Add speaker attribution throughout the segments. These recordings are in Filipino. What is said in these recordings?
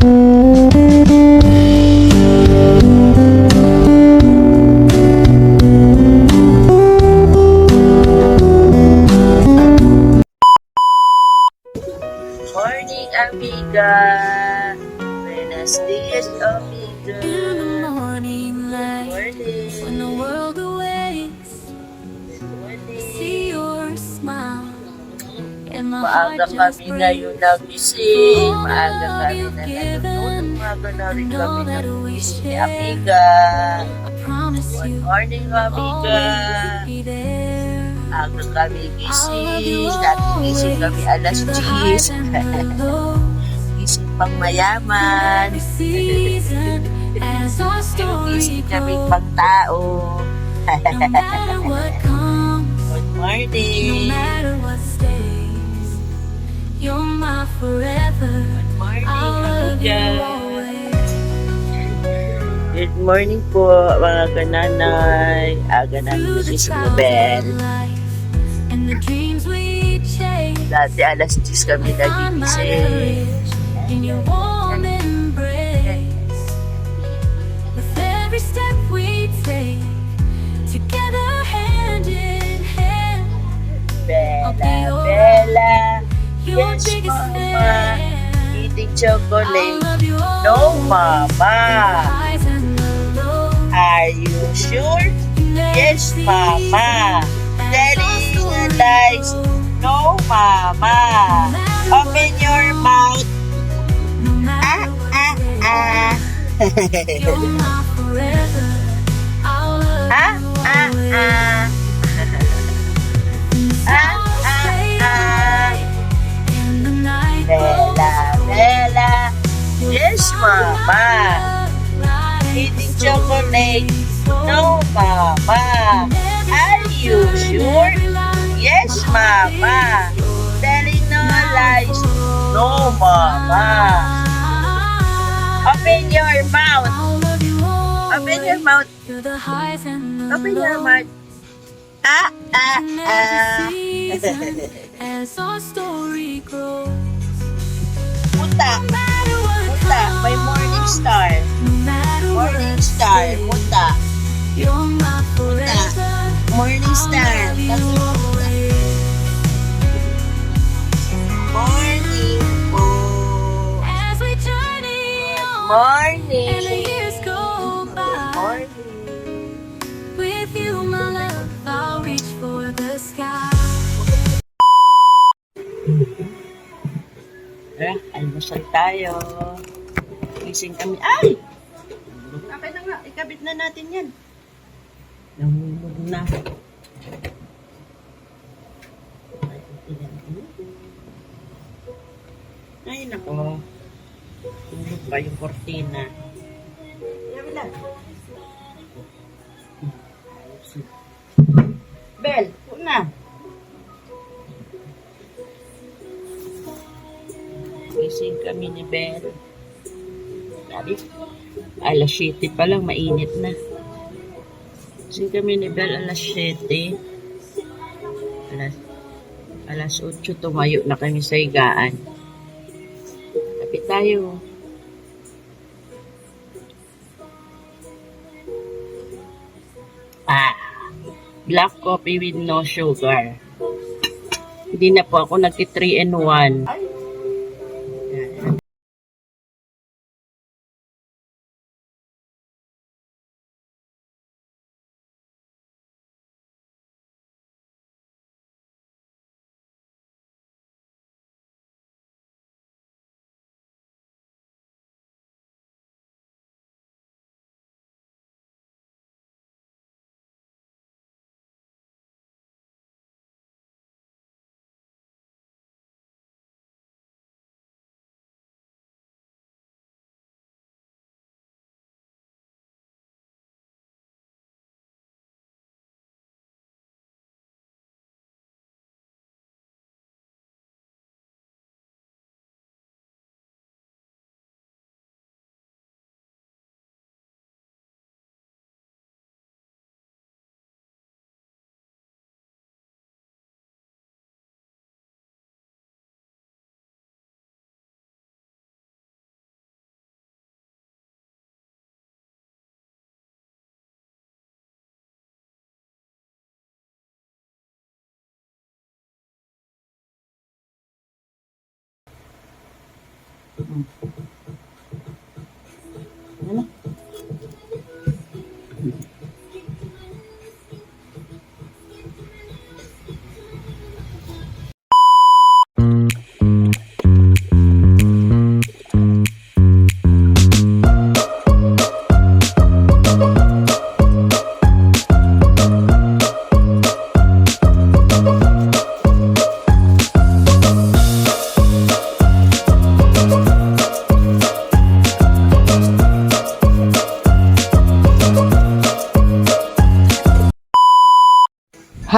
Speaker 1: Morning, Maaga kami ngayon nagising. Maaga kami na nanonood. Maaga na rin kami nagising. Amiga.
Speaker 2: I promise
Speaker 1: Good morning, amiga.
Speaker 2: always be there.
Speaker 1: Aga kami gising. Dati gising kami alas 10. Gising pang mayaman. Gising kami pang tao. Good morning.
Speaker 2: Forever.
Speaker 1: Good morning,
Speaker 2: I'll love you always.
Speaker 1: Good morning po, mga kananay. Aga na
Speaker 2: we chase.
Speaker 1: Dati alas 10 kami
Speaker 2: Find
Speaker 1: Are you sure? Yes, Mama. Telling lies. No, Mama. Open your mouth. Ah, ah, ah. ah, ah, ah. Ah, ah, ah. Bella, Bella. Yes, Mama. Eating. No, Mama. Are you sure? Yes, Mama. Telling no lies. No, Mama. Open your mouth. Open your mouth. Open your mouth. Ah, ah, ah. Puta. Puta. May morning star. Morning star.
Speaker 2: my forever.
Speaker 1: Morning star.
Speaker 2: You always.
Speaker 1: Morning po. Morning. Morning.
Speaker 2: With you, my love, I'll reach for the sky.
Speaker 1: Eh, almusal tayo. Gising kami. Ay! Akin na natin yan. Nahulog na. Ay, nako. Tulog pa yung kortina. Lang. Bel, una. Gising kami ni Bel. Sabi, alas 7 pa lang, mainit na. Gising kami ni Bel alas 7. Alas, alas 8 tumayo na kami sa higaan. Kapit tayo. Ah, black coffee with no sugar. Hindi na po ako nagti 3 and 1.
Speaker 3: Hmm. Ano?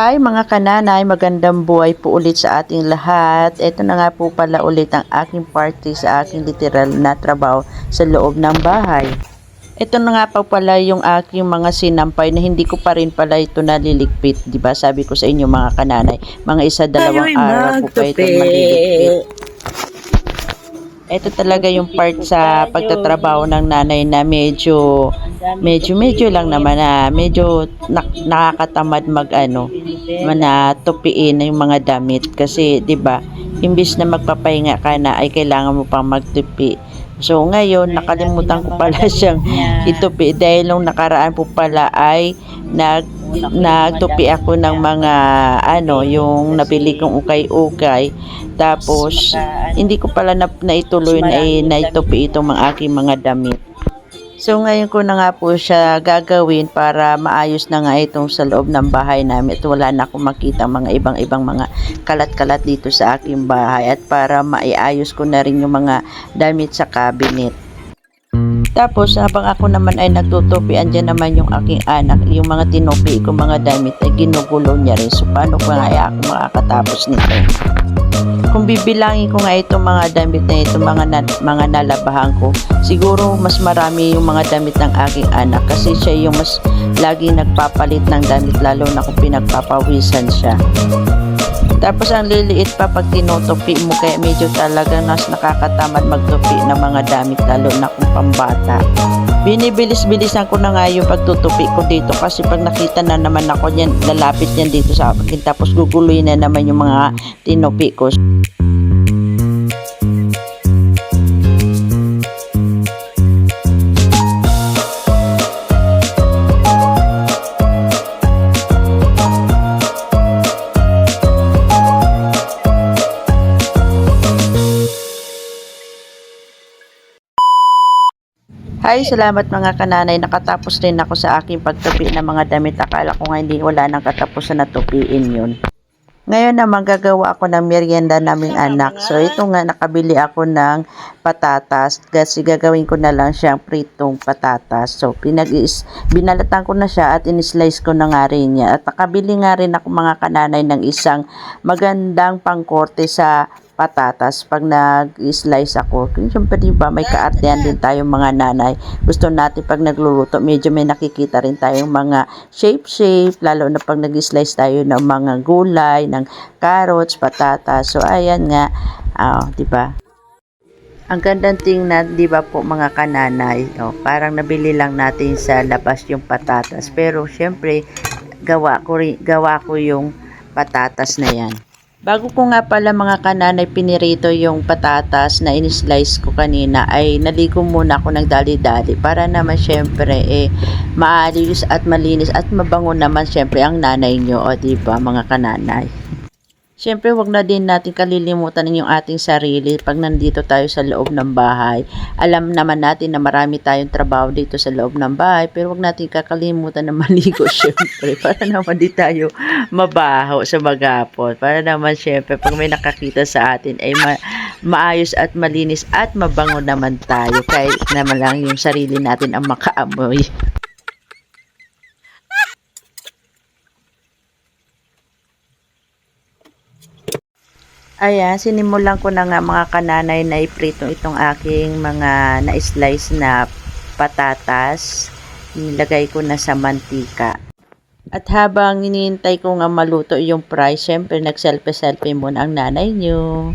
Speaker 3: Hi mga kananay, magandang buhay po ulit sa ating lahat. Ito na nga po pala ulit ang aking party sa aking literal na trabaho sa loob ng bahay. Ito na nga po pala yung aking mga sinampay na hindi ko pa rin pala ito naliligpit. Di ba Sabi ko sa inyo mga kananay, mga isa dalawang araw po pa ito maliligpit. Ito talaga yung part sa pagtatrabaho ng nanay na medyo medyo medyo lang naman na medyo nak- nakakatamad mag ano na tupiin yung mga damit. Kasi 'di ba imbis na magpapahinga ka na ay kailangan mo pang magtupi. So ngayon nakalimutan ko pala siyang itupi. Dahil nung nakaraan po pala ay nag nagtupi ako ng mga ano yung nabili kong ukay-ukay. Tapos hindi ko pala na, naituloy na naitupi itong mga aking mga damit So ngayon ko na nga po siya gagawin para maayos na nga itong sa loob ng bahay namin at wala na akong makita mga ibang-ibang mga kalat-kalat dito sa aking bahay at para maiayos ko na rin yung mga damit sa cabinet. Tapos habang ako naman ay nagtutupi, andyan naman yung aking anak, yung mga tinupi ko mga damit ay ginugulo niya rin. So paano pa nga ay ako makakatapos nito? Kung bibilangin ko nga itong mga damit na ito, mga, na, mga nalabahan ko, siguro mas marami yung mga damit ng aking anak kasi siya yung mas lagi nagpapalit ng damit lalo na kung pinagpapawisan siya. Tapos ang liliit pa pag tinutupi mo kaya medyo talaga nas nakakatamad magtupi ng mga damit lalo na kung pambata. Binibilis-bilisan ko na nga yung pagtutupi ko dito kasi pag nakita na naman ako yan, lalapit yan dito sa akin tapos guguloy na naman yung mga tinupi ko. Hi, salamat mga kananay. Nakatapos rin ako sa aking pagtupi ng mga damit. Akala ko nga hindi wala nang katapusan na tupiin yun. Ngayon naman gagawa ako ng merienda naming anak. So ito nga nakabili ako ng patatas kasi gagawin ko na lang siyang pritong patatas. So pinag binalatan ko na siya at in-slice ko na nga rin niya. At nakabili nga rin ako mga kananay ng isang magandang pangkorte sa patatas pag nag-slice ako. Siyempre diba may kaartehan din tayo mga nanay. Gusto natin pag nagluluto medyo may nakikita rin tayong mga shape-shape lalo na pag nag-slice tayo ng mga gulay, ng carrots, patatas. So ayan nga, ah, diba? Ang gandang tingnan, di ba po mga kananay, oh, parang nabili lang natin sa labas yung patatas. Pero syempre, gawa ko, gawa ko yung patatas na yan. Bago ko nga pala mga kananay pinirito yung patatas na in-slice ko kanina ay naligo muna ako ng dali-dali para naman syempre eh maayos at malinis at mabango naman syempre ang nanay nyo o diba mga kananay. Siyempre, wag na din natin kalilimutan yung ating sarili pag nandito tayo sa loob ng bahay. Alam naman natin na marami tayong trabaho dito sa loob ng bahay, pero wag natin kakalimutan na maligo syempre para naman di tayo mabaho sa magapon. Para naman syempre, pag may nakakita sa atin ay ma- maayos at malinis at mabango naman tayo. Kahit naman lang yung sarili natin ang makaamoy. Ayan, sinimulan ko na nga mga kananay na iprito itong aking mga na-slice na patatas. Nilagay ko na sa mantika. At habang hinihintay ko nga maluto yung fry, syempre nag-selfie-selfie muna ang nanay nyo.